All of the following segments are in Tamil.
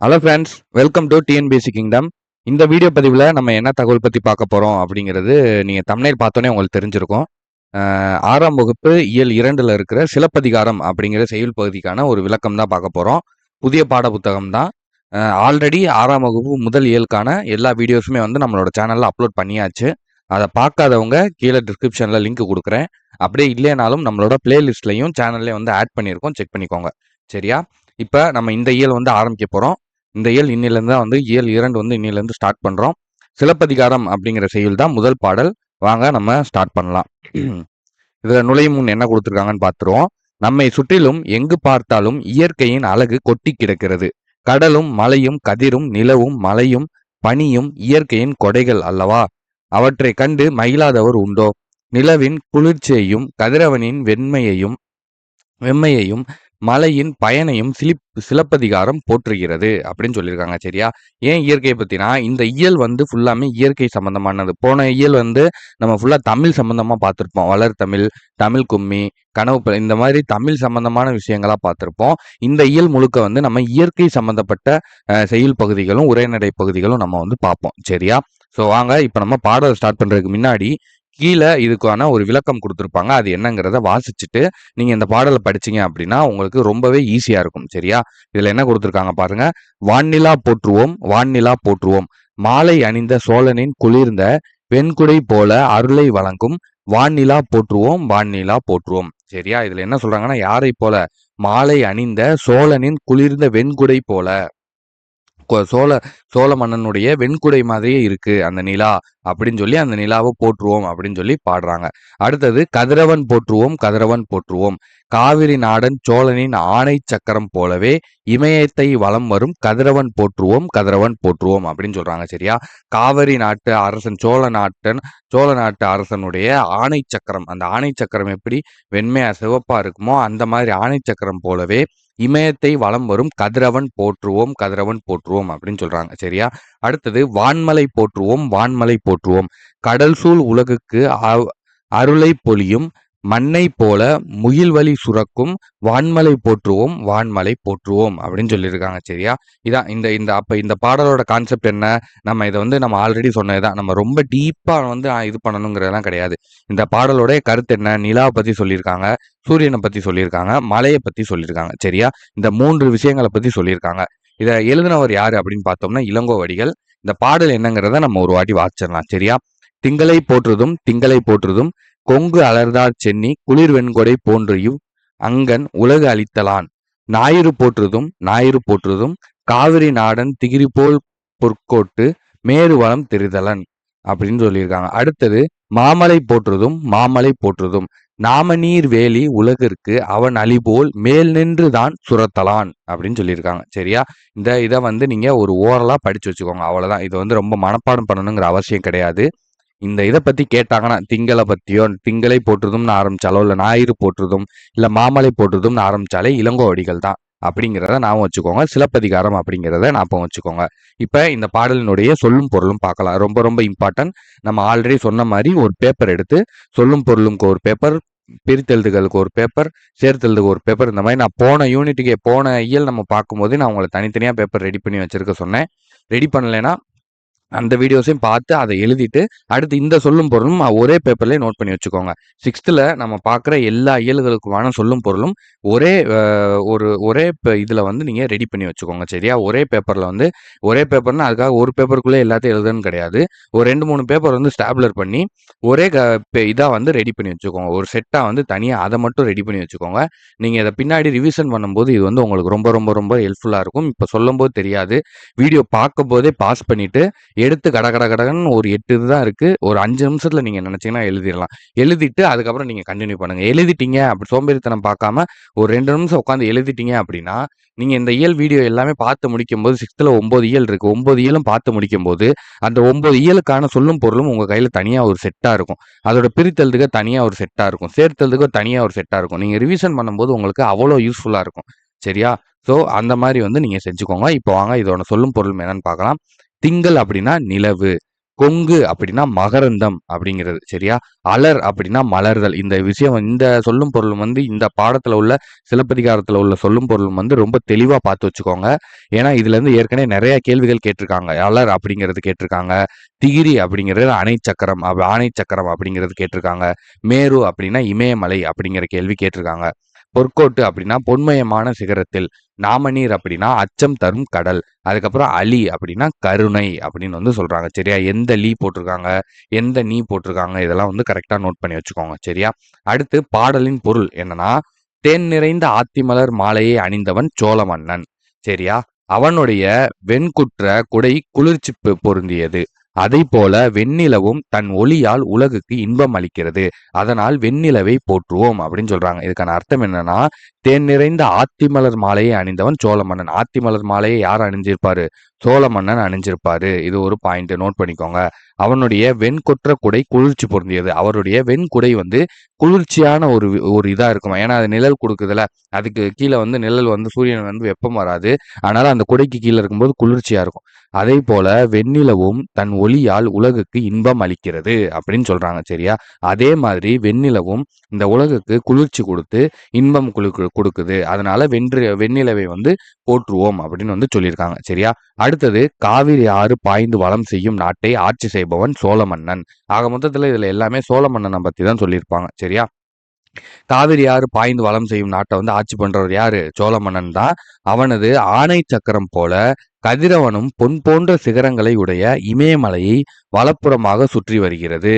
Hello friends welcome to TNPSC kingdom இந்த வீடியோ பதிவில் நம்ம என்ன தகவல் பற்றி பார்க்க போகிறோம் அப்படிங்கிறது நீங்கள் தமிழில் பார்த்தோன்னே உங்களுக்கு தெரிஞ்சிருக்கும். ஆறாம் வகுப்பு இயல் இரண்டில் இருக்கிற சிலப்பதிகாரம் அப்படிங்கிற செயல் பகுதிக்கான ஒரு விளக்கம் தான் பார்க்க போகிறோம் புதிய பாட புத்தகம் தான் ஆல்ரெடி ஆறாம் வகுப்பு முதல் இயலுக்கான எல்லா வீடியோஸுமே வந்து நம்மளோட சேனலில் அப்லோட் பண்ணியாச்சு. அதை பார்க்காதவங்க கீழே டிஸ்கிரிப்ஷனில் லிங்க் கொடுக்குறேன். அப்படியே இல்லைனாலும் நம்மளோட பிளேலிஸ்ட்லையும் சேனல்லையும் வந்து ஆட் பண்ணியிருக்கோம். செக் பண்ணிக்கோங்க. சரியா? இப்போ நம்ம இந்த இயல் வந்து ஆரம்பிக்க போகிறோம் இந்த இயல் இன்னிலேருந்து தான் வந்து இயல் இரண்டு வந்து இன்னிலேருந்து ஸ்டார்ட் பண்ணுறோம் சிலப்பதிகாரம் அப்படிங்கிற செயல் தான் முதல் பாடல். வாங்க நம்ம ஸ்டார்ட் பண்ணலாம். இதில் நுழையும் முன் என்ன கொடுத்துருக்காங்கன்னு பார்த்துருவோம். நம்மை சுற்றிலும் எங்கு பார்த்தாலும் இயற்கையின் அழகு கொட்டி கிடக்கிறது. கடலும் மலையும் கதிரும் நிலவும் மலையும் பனியும் இயற்கையின் கொடைகள் அல்லவா? அவற்றை கண்டு மயிலாதவர் உண்டோ? நிலவின் குளிர்ச்சியையும் கதிரவனின் வெண்மையையும் வெம்மையையும் மலையின் பயனையும் சிலிப் சிலப்பதிகாரம் போற்றுகிறது அப்படின்னு சொல்லியிருக்காங்க சரியா? ஏன் இயற்கையை பற்றினா இந்த இயல் வந்து ஃபுல்லாமே இயற்கை சம்பந்தமானது. போன இயல் வந்து நம்ம ஃபுல்லாக தமிழ் சம்மந்தமாக பார்த்துருப்போம். வளர் தமிழ் தமிழ் கும்மி கனவு இந்த மாதிரி தமிழ் சம்பந்தமான விஷயங்களாக பார்த்துருப்போம். இந்த இயல் முழுக்க வந்து நம்ம இயற்கை சம்பந்தப்பட்ட செயல் பகுதிகளும் உரைநடை பகுதிகளும் நம்ம வந்து பார்ப்போம் சரியா? ஸோ வாங்க இப்போ நம்ம பாடல் ஸ்டார்ட் பண்ணுறதுக்கு முன்னாடி கீழே இதுக்கான ஒரு விளக்கம் கொடுத்துருப்பாங்க. அது என்னங்கிறத வாசிச்சுட்டு நீங்கள் இந்த பாடலை படிச்சீங்க அப்படின்னா உங்களுக்கு ரொம்பவே ஈஸியாக இருக்கும். சரியா? இதில் என்ன கொடுத்துருக்காங்க பாருங்க. வான்நிலா போற்றுவோம் வான்நிலா போற்றுவோம். மாலை அணிந்த சோழனின் குளிர்ந்த வெண்குடை போல அருளை வழங்கும் வான்நிலா போற்றுவோம் வான்நிலா போற்றுவோம். சரியா? இதுல என்ன சொல்றாங்கன்னா யாரை போல? மாலை அணிந்த சோழனின் குளிர்ந்த வெண்குடை போல. சோழ சோழ மன்னனுடைய வெண்குடை மாதிரியே இருக்கு அந்த நிலா அப்படின்னு சொல்லி அந்த நிலாவை போற்றுவோம் அப்படின்னு சொல்லி பாடுறாங்க. அடுத்தது கதிரவன் போற்றுவோம் கதிரவன் போற்றுவோம். காவிரி நாடன் சோழனின் ஆணை சக்கரம் போலவே இமயத்தை வலம் வரும் கதிரவன் போற்றுவோம் கதிரவன் போற்றுவோம் அப்படின்னு சொல்றாங்க சரியா? காவிரி நாட்டு அரசன் சோழ நாட்டன் சோழ நாட்டு அரசனுடைய ஆணை சக்கரம். அந்த ஆணை சக்கரம் எப்படி வெண்மையா சிவப்பா இருக்குமோ அந்த மாதிரி ஆணை சக்கரம் போலவே இமயத்தை வலம் வரும் கதிரவன் போற்றுவோம் கதிரவன் போற்றுவோம் அப்படின்னு சொல்றாங்க சரியா? அடுத்தது வான்மலை போற்றுவோம் வான்மலை போற்றுவோம். கடல் சூழ் உலகுக்கு அ- அருளை பொழியும் மண்ணை போல முகில்வழி சுரக்கும் வான்மலை போற்றுவோம் வான்மலை போற்றுவோம் அப்படின்னு சொல்லியிருக்காங்க சரியா? இதான் இந்த இந்த அப்போ இந்த பாடலோட கான்செப்ட் என்ன? நம்ம இதை வந்து நம்ம ஆல்ரெடி சொன்னதுதான். நம்ம ரொம்ப டீப்பாக வந்து இது பண்ணணுங்கிறதெல்லாம் கிடையாது. இந்த பாடலோடைய கருத்து என்ன? நிலாவை பற்றி சொல்லியிருக்காங்க சூரியனை பற்றி சொல்லியிருக்காங்க மலையை பற்றி சொல்லியிருக்காங்க சரியா? இந்த மூன்று விஷயங்களை பற்றி சொல்லியிருக்காங்க. இதை எழுதினவர் யார் அப்படின்னு பார்த்தோம்னா இளங்கோவடிகள் இந்த பாடல் என்னங்கிறத நம்ம ஒரு வாட்டி வாச்சிடலாம் சரியா? திங்களை போற்றுதும் திங்களை போற்றுதும் கொங்கு அலர்தார் சென்னி குளிர் வெண்கொடை போன்றியும் அங்கன் உலகு அளித்தலான் ஞாயிறு போற்றுதும் ஞாயிறு போற்றுதும் காவிரி நாடன் திகிரி போல் பொற்கோட்டு மேருவளம் திரிதலன் அப்படின்னு சொல்லியிருக்காங்க. அடுத்தது மாமலை போற்றுதும் மாமலை போற்றுதும். நாமநீர் வேலி உலகிற்கு அவன் அழிபோல் மேல் நின்று தான் சுரத்தலான் அப்படின்னு சொல்லியிருக்காங்க. சரியா? இந்த இதை வந்து நீங்க ஒரு ஓரலா படிச்சு வச்சுக்கோங்க. அவ்வளவுதான். இது வந்து ரொம்ப மனப்பாடம் பண்ணணுங்கிற அவசியம் கிடையாது. இந்த இதை பத்தி கேட்டாங்கன்னா திங்களை பத்தியோ திங்களை போற்றுதும்னு ஆரம்பிச்சாலோ இல்ல ஞாயிறு போற்றுதும் இல்ல மாமலை போற்றுதும்னு ஆரம்பிச்சாலே இளங்கோவடிகள் தான். அப்படிங்கிறத ஞாபகம் வச்சுக்கோங்க. சிலப்பதிகாரம் அப்படிங்கிறத ஞாபகம் வச்சுக்கோங்க. இப்ப இந்த பாடலினுடைய சொல்லும் பொருளும் பார்க்கலாம். ரொம்ப ரொம்ப இம்பார்ட்டன்ட் நம்ம ஆல்ரெடி சொன்ன மாதிரி ஒரு பேப்பர் எடுத்து சொல்லும் பொருளுக்கு ஒரு பேப்பர் பிரித்தெழுதுகளுக்கு ஒரு பேப்பர் சேர்த்தெழுதுக்கு ஒரு பேப்பர் இந்த மாதிரி நான் போன யூனிட்டுக்கே போன இயல் நம்ம பார்க்கும்போது நான் உங்களை தனித்தனியா பேப்பர் ரெடி பண்ணி வச்சிருக்க சொன்னேன். ரெடி பண்ணலைன்னா அந்த வீடியோஸையும் பார்த்து அதை எழுதிட்டு அடுத்து இந்த சொல்லும் பொருளும் ஒரே பேப்பர்லேயே நோட் பண்ணி வச்சுக்கோங்க. சிக்ஸ்த்தில் நம்ம பார்க்குற எல்லா இயல்களுக்குமான சொல்லும் பொருளும் ஒரே ஒரு ஒரே இதில் வந்து நீங்கள் ரெடி பண்ணி வச்சுக்கோங்க சரியா? ஒரே பேப்பரில் வந்து ஒரே பேப்பர்னா அதுக்காக ஒரு பேப்பருக்குள்ளே எல்லாத்தையும் எழுதுன்னு கிடையாது. ஒரு ரெண்டு மூணு பேப்பர் வந்து ஸ்டாப்லர் பண்ணி ஒரே இதாக வந்து ரெடி பண்ணி வச்சுக்கோங்க. ஒரு செட்டாக வந்து தனியாக அதை மட்டும் ரெடி பண்ணி வச்சுக்கோங்க. நீங்கள் இதை பின்னாடி ரிவிஷன் பண்ணும்போது இது வந்து உங்களுக்கு ரொம்ப ரொம்ப ரொம்ப ஹெல்ப்ஃபுல்லாக இருக்கும். இப்போ சொல்லும்போது தெரியாது. வீடியோ பார்க்கும் போதே பாஸ் பண்ணிவிட்டு எடுத்து கட கட கடகன்னு ஒரு எட்டு இதுதான் இருக்குது ஒரு அஞ்சு நிமிஷத்தில் நீங்கள் நினச்சிங்கன்னா எழுதிடலாம். எழுதிட்டு அதுக்கப்புறம் நீங்கள் கண்டினியூ பண்ணுங்கள் எழுதிட்டீங்க அப்படி சோம்பேறித்தனம் பார்க்காம ஒரு ரெண்டு நிமிஷம் உட்காந்து எழுதிட்டீங்க அப்படின்னா நீங்கள் இந்த இயல் வீடியோ எல்லாமே பார்த்து முடிக்கும் போது ஒம்பது இயல் இருக்குது ஒம்பது இயலும் பார்த்து முடிக்கும் போது அந்த ஒம்பது இயலுக்கான சொல்லும் பொருளும் உங்கள் கையில் தனியாக ஒரு செட்டாக இருக்கும். அதோட பிரித்தலுக்கு தனியாக ஒரு செட்டாக இருக்கும். சேர்த்தெழுதுக்கு தனியாக ஒரு செட்டாக இருக்கும். நீங்கள் ரிவிஷன் பண்ணும்போது உங்களுக்கு அவ்வளோ யூஸ்ஃபுல்லாக இருக்கும். சரியா? ஸோ அந்த மாதிரி வந்து நீங்கள் செஞ்சுக்கோங்க. இப்போ வாங்க இதோட சொல்லும் பொருள் என்னன்னு பார்க்கலாம். திங்கள் அப்படின்னா நிலவு கொங்கு அப்படின்னா மகரந்தம் அப்படிங்கிறது சரியா? அலர் அப்படின்னா மலர்தல். இந்த விஷயம் இந்த சொல்லும் பொருளும் வந்து இந்த பாடத்துல உள்ள சிலப்பதிகாரத்துல உள்ள சொல்லும் பொருளும் வந்து ரொம்ப தெளிவா பார்த்து வச்சுக்கோங்க. ஏன்னா இதுல இருந்து ஏற்கனவே நிறைய கேள்விகள் கேட்டிருக்காங்க. அலர் அப்படிங்கிறது கேட்டிருக்காங்க. திகிரி அப்படிங்கிறது அணை சக்கரம் ஆணை சக்கரம் அப்படிங்கிறது கேட்டிருக்காங்க. மேரு அப்படின்னா இமயமலை அப்படிங்கிற கேள்வி கேட்டிருக்காங்க. பொற்கோட்டு அப்படின்னா பொன்மயமான சிகரத்தில் நாமநீர் அப்படின்னா அச்சம் தரும் கடல் அதுக்கப்புறம் அலி அப்படின்னா கருணை அப்படின்னு வந்து சொல்றாங்க. சரியா? எந்த லீ போட்டிருக்காங்க எந்த நீ போட்டிருக்காங்க இதெல்லாம் வந்து கரெக்டா நோட் பண்ணி வச்சுக்கோங்க. சரியா? அடுத்து பாடலின் பொருள் என்னன்னா தேன் நிறைந்த ஆத்திமலர் மாலையை அணிந்தவன் சோழ மன்னன். சரியா? அவனுடைய வெண்குற்ற குடை குளிர்ச்சி பொ- பொருந்தியது. அதை போல வெண்ணிலவும் தன் ஒளியால் உலகுக்கு இன்பம் அளிக்கிறது. அதனால் வெண்ணிலவை போற்றுவோம் அப்படின்னு சொல்றாங்க. இதுக்கான அர்த்தம் என்னன்னா தேன் நிறைந்த ஆத்திமலர் மாலையை அணிந்தவன் சோழ மன்னன் ஆத்திமலர் மாலையை யார் அணிஞ்சிருப்பாரு? சோழ மன்னன் அணிஞ்சிருப்பாரு. இது ஒரு பாயிண்ட் நோட் பண்ணிக்கோங்க. அவனுடைய வெண்கொற்ற குடை குளிர்ச்சி பொருந்தியது. அவருடைய வெண்குடை வந்து குளிர்ச்சியான ஒரு ஒரு இதாக இருக்கும்? ஏன்னா அது நிழல் கொடுக்குதுல. அதுக்கு கீழே வந்து நிழல் வந்து சூரியன் வந்து வெப்பம் வராது. அதனால அந்த குடைக்கு கீழே இருக்கும்போது குளிர்ச்சியா இருக்கும். அதே போல வெண்ணிலவும் தன் ஒளியால் உலகுக்கு இன்பம் அளிக்கிறது அப்படின்னு சொல்றாங்க. சரியா? அதே மாதிரி வெண்ணிலவும் இந்த உலகுக்கு குளிர்ச்சி கொடுத்து இன்பம் குளுக்கு கொடுக்குது. அதனால வென்று வெண்ணிலவை வந்து போற்றுவோம் அப்படின்னு வந்து சொல்லியிருக்காங்க. சரியா? அடுத்தது காவிரி ஆறு பாய்ந்து வளம் செய்யும் நாட்டை ஆட்சி செய்பவன் சோழ மன்னன் ஆக மொத்தத்துல இதுல எல்லாமே சோழ மன்னனை பத்தி தான் சொல்லியிருப்பாங்க. சரியா? காவிரி ஆறு பாய்ந்து வளம் செய்யும் நாட்டை வந்து ஆட்சி பண்றவர் யாரு? சோழ மன்னன் தான். அவனது ஆணை சக்கரம் போல கதிரவனும் பொன் போன்ற சிகரங்களை உடைய இமயமலையை வலப்புறமாக சுற்றி வருகிறது.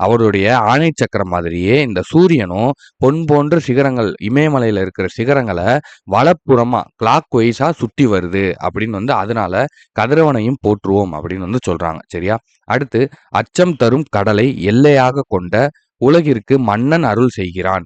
அவருடைய ஆணை சக்கரம் மாதிரியே இந்த சூரியனும் பொன் போன்ற சிகரங்கள் இமயமலையில இருக்கிற சிகரங்களை வலப்புறமா கிளாக் வைஸா சுற்றி வருது அப்படின்னு வந்து அதனால கதிரவனையும் போற்றுவோம் அப்படின்னு வந்து சொல்றாங்க. சரியா? அடுத்து அச்சம் தரும் கடலை எல்லையாக கொண்ட உலகிற்கு மன்னன் அருள் செய்கிறான்.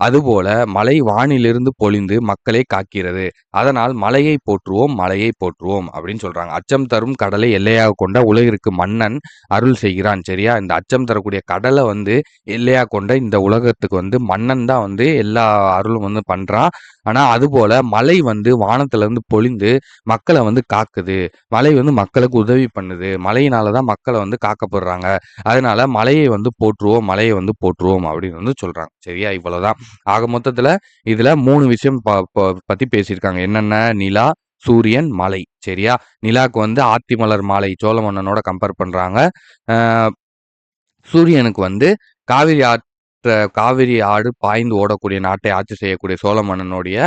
அதுபோல மலை வானிலிருந்து பொழிந்து மக்களை காக்கிறது. அதனால் மலையை போற்றுவோம் மலையை போற்றுவோம் அப்படின்னு சொல்றாங்க. அச்சம் தரும் கடலை எல்லையாக கொண்ட உலகிற்கு மன்னன் அருள் செய்கிறான் சரியா? இந்த அச்சம் தரக்கூடிய கடலை வந்து எல்லையாக கொண்ட இந்த உலகத்துக்கு வந்து மன்னன் தான் வந்து எல்லா அருளும் வந்து பண்றான். ஆனா அதுபோல மலை வந்து வானத்துல இருந்து பொழிந்து மக்களை வந்து காக்குது. மலை வந்து மக்களுக்கு உதவி பண்ணுது. மழையினால தான் மக்களை வந்து காக்கப்படுறாங்க. அதனால மலையை வந்து போற்றுவோம் மலையை வந்து போற்றுவோம் அப்படின்னு வந்து சொல்றாங்க. சரியா? இவ்வளவுதான். ஆக மொத்தத்துல இதுல மூணு விஷயம் ப- பத்தி பேசியிருக்காங்க. என்னென்ன? நிலா சூரியன் மலை. சரியா? நிலாக்கு வந்து ஆத்திமலர் மாலை சோழ மன்னனோட கம்பேர் பண்றாங்க. ஆஹ் சூரியனுக்கு வந்து காவிரி ஆற்ற காவிரி ஆடு பாய்ந்து ஓடக்கூடிய நாட்டை ஆட்சி செய்யக்கூடிய சோழ மன்னனுடைய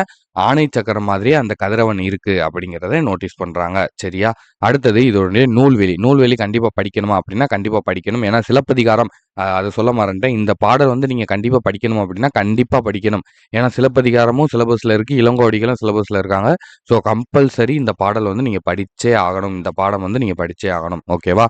ஆணை சக்கரம் மாதிரியே அந்த கதிரவன் இருக்கு அப்படிங்கிறத நோட்டீஸ் பண்றாங்க. சரியா? அடுத்தது இதோடைய நூல்வெளி. நூல்வெளி கண்டிப்பா படிக்கணுமா அப்படின்னா கண்டிப்பா படிக்கணும். ஏன்னா சிலப்பதிகாரம் அதை சொல்ல மறந்துட்டேன். இந்த பாடல் வந்து நீங்க கண்டிப்பா படிக்கணும் அப்படின்னா கண்டிப்பா படிக்கணும். ஏன்னா சிலப்பதிகாரமும் சிலபஸ்ல இருக்கு. இளங்கோடிகளும் சிலபஸ்ல இருக்காங்க. ஸோ கம்பல்சரி இந்த பாடல் வந்து நீங்க படிச்சே ஆகணும். இந்த பாடம் வந்து நீங்க படிச்சே ஆகணும். ஓகேவா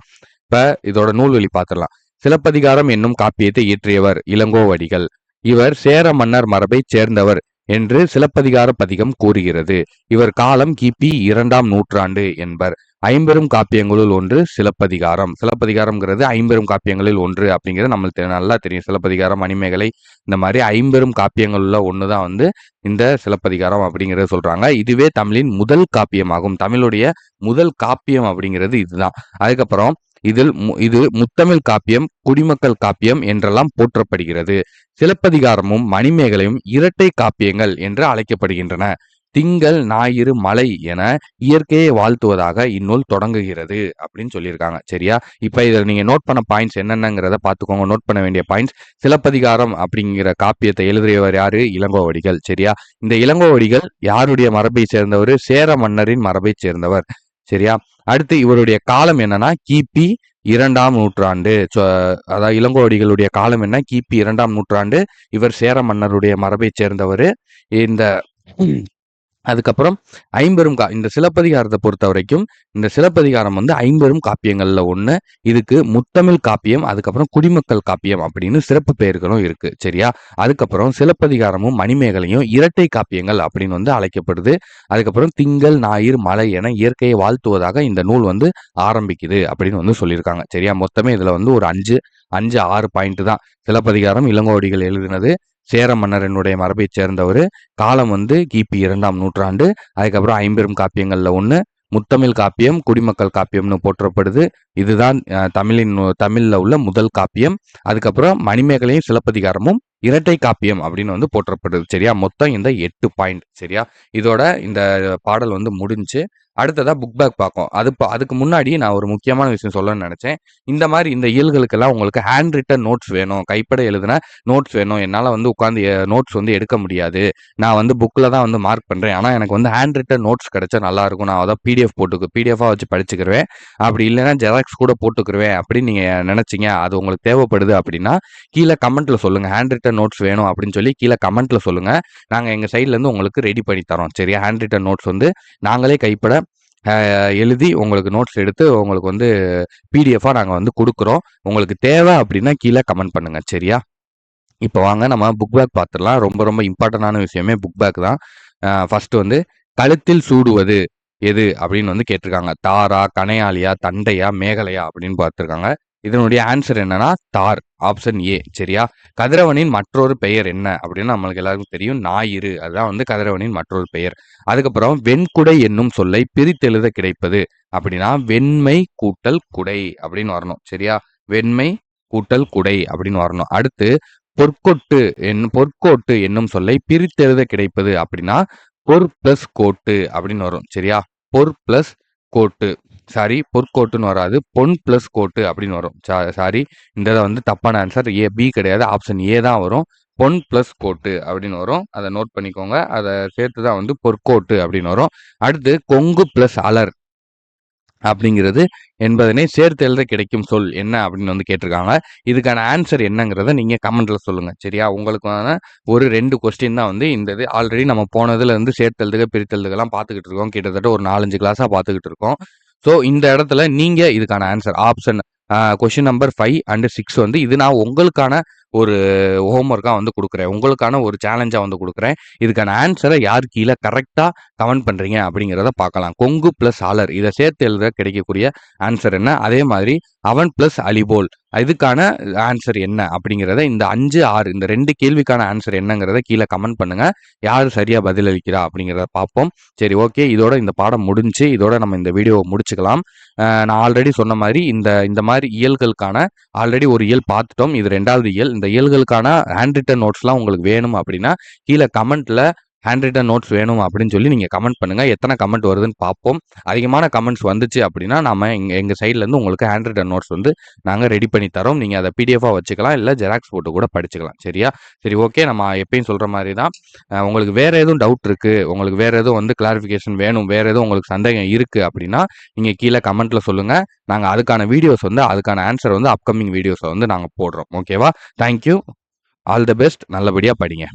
இப்ப இதோட நூல்வெளி பார்த்துடலாம் சிலப்பதிகாரம் என்னும் காப்பியத்தை இயற்றியவர் இளங்கோவடிகள். இவர் சேர மன்னர் மரபைச் சேர்ந்தவர் என்று சிலப்பதிகார பதிகம் கூறுகிறது. இவர் காலம் கிபி இரண்டாம் நூற்றாண்டு என்பர். ஐம்பெரும் காப்பியங்களுள் ஒன்று சிலப்பதிகாரம். சிலப்பதிகாரம்ங்கிறது ஐம்பெரும் காப்பியங்களில் ஒன்று அப்படிங்கிறது நம்மளுக்கு தெ- நல்லா தெரியும். சிலப்பதிகாரம் மணிமேகலை இந்த மாதிரி ஐம்பெரும் காப்பியங்களில் ஒன்று தான் வந்து இந்த சிலப்பதிகாரம் அப்படிங்கிறத சொல்கிறாங்க இதுவே தமிழின் முதல் காப்பியமாகும். தமிழுடைய முதல் காப்பியம் அப்படிங்கிறது இதுதான். அதுக்கப்புறம் இதில் மு- இது முத்தமிழ் காப்பியம் குடிமக்கள் காப்பியம் என்றெல்லாம் போற்றப்படுகிறது. சிலப்பதிகாரமும் மணிமேகலையும் இரட்டை காப்பியங்கள் என்று அழைக்கப்படுகின்றன. திங்கள் ஞாயிறு மலை என இயற்கையை வாழ்த்துவதாக இந்நூல் தொடங்குகிறது அப்படின்னு சொல்லியிருக்காங்க. சரியா? இப்ப இதில் நீங்க நோட் பண்ண பாயிண்ட்ஸ் என்னென்னங்கிறத பார்த்துக்கோங்க. நோட் பண்ண வேண்டிய பாயிண்ட்ஸ் சிலப்பதிகாரம் அப்படிங்கிற காப்பியத்தை எழுதியவர் யாரு? இளங்கோவடிகள். சரியா? இந்த இளங்கோவடிகள் யாருடைய மரபை சேர்ந்தவர்? சேர மன்னரின் மரபை சேர்ந்தவர். சரியா? அடுத்து இவருடைய காலம் என்னன்னா கிபி இரண்டாம் நூற்றாண்டு. அதாவது இளங்கோவடிகளுடைய காலம் என்ன? கிபி இரண்டாம் நூற்றாண்டு. இவர் சேர மன்னருடைய மரபை சேர்ந்தவர். இந்த அதுக்கப்புறம் ஐம்பெரும் கா இந்த சிலப்பதிகாரத்தை பொறுத்த வரைக்கும் இந்த சிலப்பதிகாரம் வந்து ஐம்பெரும் காப்பியங்கள்ல ஒன்று இதுக்கு முத்தமிழ் காப்பியம் அதுக்கப்புறம் குடிமக்கள் காப்பியம் அப்படின்னு சிறப்பு பெயர்களும் இருக்கு. சரியா? அதுக்கப்புறம் சிலப்பதிகாரமும் மணிமேகலையும் இரட்டை காப்பியங்கள் அப்படின்னு வந்து அழைக்கப்படுது. அதுக்கப்புறம் திங்கள் ஞாயிறு மலை என இயற்கையை வாழ்த்துவதாக இந்த நூல் வந்து ஆரம்பிக்குது அப்படின்னு வந்து சொல்லியிருக்காங்க. சரியா? மொத்தமே இதுல வந்து ஒரு அஞ்சு அஞ்சு ஆறு பாயிண்ட் தான். சிலப்பதிகாரம் இளங்கோவடிகள் எழுதினது. சேர மன்னரனுடைய மரபைச் சேர்ந்தவர். காலம் வந்து கிபி இரண்டாம் நூற்றாண்டு. அதுக்கப்புறம் ஐம்பெரும் காப்பியங்களில் ஒன்று முத்தமிழ் காப்பியம் குடிமக்கள் காப்பியம்னு போற்றப்படுது. இதுதான் தமிழின் தமிழில் உள்ள முதல் காப்பியம். அதுக்கப்புறம் மணிமேகலையும் சிலப்பதிகாரமும் இரட்டை காப்பியம் அப்படின்னு வந்து போற்றப்படுது. சரியா? மொத்தம் இந்த எட்டு பாயிண்ட். சரியா? இதோட இந்த பாடல் வந்து முடிஞ்சு அடுத்ததா புக் பேக் பார்க்கும். அது அதுக்கு முன்னாடி நான் ஒரு முக்கியமான விஷயம் சொல்லணும்னு நினைச்சேன். இந்த மாதிரி இந்த இயல்களுக்கெல்லாம் உங்களுக்கு ஹேண்ட் ரிட்டன் நோட்ஸ் வேணும். கைப்பட எழுதின நோட்ஸ் வேணும். என்னால் வந்து உட்காந்து நோட்ஸ் வந்து எடுக்க முடியாது. நான் வந்து புக்கில் தான் வந்து மார்க் பண்ணுறேன் ஆனால் எனக்கு வந்து ஹேண்ட் ரிட்டன் நோட்ஸ் கிடைச்சா நல்லாயிருக்கும் நான் அதான் பிடிஎஃப் போட்டுக்கு பிடிஎஃபாக வச்சு படிச்சுக்கிறேன் அப்படி இல்லைன்னா ஜெராக்ஸ் கூட போட்டுக்கிருவேன் அப்படின்னு நீங்கள் நினச்சிங்க. அது உங்களுக்கு தேவைப்படுது அப்படின்னா கீழே கமெண்ட்டில் சொல்லுங்கள் ஹேண்ட் ரிட்டன் நோட்ஸ் வேணும் அப்படின்னு சொல்லி கீழே கமெண்ட்டில் சொல்லுங்கள் நாங்கள் எங்கள் சைட்லேருந்து உங்களுக்கு ரெடி பண்ணி தரோம். சரியா? ஹேண்ட் ரிட்டன் நோட்ஸ் வந்து நாங்களே கைப்பட எழுதி உங்களுக்கு நோட்ஸ் எடுத்து உங்களுக்கு வந்து பிடிஎஃபாக நாங்கள் வந்து கொடுக்குறோம். உங்களுக்கு தேவை அப்படின்னா கீழே கமெண்ட் பண்ணுங்கள் சரியா? இப்போ வாங்க நம்ம புக் பேக் பார்த்துடலாம் ரொம்ப ரொம்ப இம்பார்ட்டண்டான விஷயமே புக் பேக் தான். ஃபஸ்ட்டு வந்து கழுத்தில் சூடுவது எது அப்படின்னு வந்து கேட்டிருக்காங்க. தாரா கனையாளியா தண்டையா மேகலையா அப்படின்னு பார்த்துருக்காங்க இதனுடைய ஆன்சர் என்னன்னா தார் ஆப்ஷன் ஏ சரியா? கதிரவனின் மற்றொரு பெயர் என்ன? அப்படின்னு நம்மளுக்கு எல்லாருக்கும் தெரியும். ஞாயிறு அதுதான் வந்து கதிரவனின் மற்றொரு பெயர். அதுக்கப்புறம் வெண்குடை என்னும் சொல்லை பிரித்தெழுத கிடைப்பது. அப்படின்னா வெண்மை கூட்டல் குடை அப்படின்னு வரணும் சரியா? வெண்மை கூட்டல் குடை அப்படின்னு வரணும். அடுத்து பொற்கொட்டு என் பொற்கோட்டு என்னும் சொல்லை பிரித்தெழுத கிடைப்பது அப்படின்னா பொற் பிளஸ் கோட்டு அப்படின்னு வரும் சரியா? பொற் பிளஸ் கோட்டு. சாரி பொற்கோட்டுன்னு வராது. பொன் பிளஸ் கோட்டு அப்படின்னு வரும். சாரி இந்த இதை வந்து தப்பான ஆன்சர் ஏ பி கிடையாது. ஆப்ஷன் ஏ தான் வரும். பொன் பிளஸ் கோட்டு அப்படின்னு வரும். அதை நோட் பண்ணிக்கோங்க. அதை சேர்த்து தான் வந்து பொற்கோட்டு அப்படின்னு வரும். அடுத்து கொங்கு பிளஸ் அலர் அப்படிங்கிறது என்பதனை சேர்த்து எழுத கிடைக்கும் சொல் என்ன அப்படின்னு வந்து கேட்டிருக்காங்க. இதுக்கான ஆன்சர் என்னங்கிறத நீங்க கமெண்ட்ல சொல்லுங்க. சரியா? உங்களுக்கான ஒரு ரெண்டு கொஸ்டின் தான் வந்து இந்த இது ஆல்ரெடி நம்ம போனதுல இருந்து சேர்த்தெழுதுக பிரித்தெழுதுகெல்லாம் பார்த்துக்கிட்டு இருக்கோம். கிட்டத்தட்ட ஒரு நாலஞ்சு கிளாஸா பார்த்துக்கிட்டு இருக்கோம். ஸோ இந்த இடத்துல நீங்க இதுக்கான answer option question number five and six வந்து இது நான் உங்களுக்கான ஒரு ஹோம்ஒர்க்காக வந்து கொடுக்குறேன். உங்களுக்கான ஒரு சேலஞ்சாக வந்து கொடுக்குறேன். இதுக்கான ஆன்சரை யார் கீழே கரெக்டாக கமெண்ட் பண்ணுறீங்க அப்படிங்கிறத பார்க்கலாம். கொங்கு ப்ளஸ் ஆலர் இதை சேர்த்து எழுத கிடைக்கக்கூடிய ஆன்சர் என்ன? அதே மாதிரி அவன் ப்ளஸ் அலிபோல் இதுக்கான ஆன்சர் என்ன அப்படிங்கிறத இந்த அஞ்சு ஆறு இந்த ரெண்டு கேள்விக்கான ஆன்சர் என்னங்கிறத கீழே கமெண்ட் பண்ணுங்க. யார் சரியாக பதிலளிக்கிறா அப்படிங்கிறத பார்ப்போம். சரி ஓகே இதோட இந்த பாடம் முடிஞ்சு இதோட நம்ம இந்த வீடியோவை முடிச்சுக்கலாம். நான் ஆல்ரெடி சொன்ன மாதிரி இந்த இந்த மாதிரி இயல்களுக்கான ஆல்ரெடி ஒரு இயல் பார்த்துட்டோம். இது ரெண்டாவது இயல். இந்த இயல்களுக்கான ஹேண்ட் ரிட்டன் நோட்ஸ்லாம் உங்களுக்கு வேணும் அப்படின்னா கீழே கமெண்ட்ல ஹேண்ட் ரிட்டன் நோட்ஸ் வேணும் அப்படின்னு சொல்லி நீங்கள் கமெண்ட் பண்ணுங்கள் எத்தனை கமெண்ட் வருதுன்னு பார்ப்போம். அதிகமான கமெண்ட்ஸ் வந்துச்சு அப்படின்னா நம்ம எங்கள் எங்கள் சைட்லேருந்து உங்களுக்கு ஹேண்ட் ரிட்டன் நோட்ஸ் வந்து நாங்கள் ரெடி பண்ணி தரோம். நீங்கள் அதை பிடிஎஃபாக வச்சுக்கலாம் இல்லை ஜெராக்ஸ் போட்டு கூட படிச்சுக்கலாம். சரியா? சரி ஓகே நம்ம எப்பயும் சொல்கிற மாதிரி தான் உங்களுக்கு வேறு எதுவும் டவுட் இருக்குது உங்களுக்கு வேறு எதுவும் வந்து கிளாரிஃபிகேஷன் வேணும் வேறு எதுவும் உங்களுக்கு சந்தேகம் இருக்குது அப்படின்னா நீங்கள் கீழே கமெண்ட்டில் சொல்லுங்கள் நாங்கள் அதுக்கான வீடியோஸ் வந்து அதுக்கான ஆன்சர் வந்து அப்கமிங் வீடியோஸை வந்து நாங்கள் போடுறோம். ஓகேவா தேங்க்யூ ஆல் தி பெஸ்ட் நல்லபடியாக படிங்க.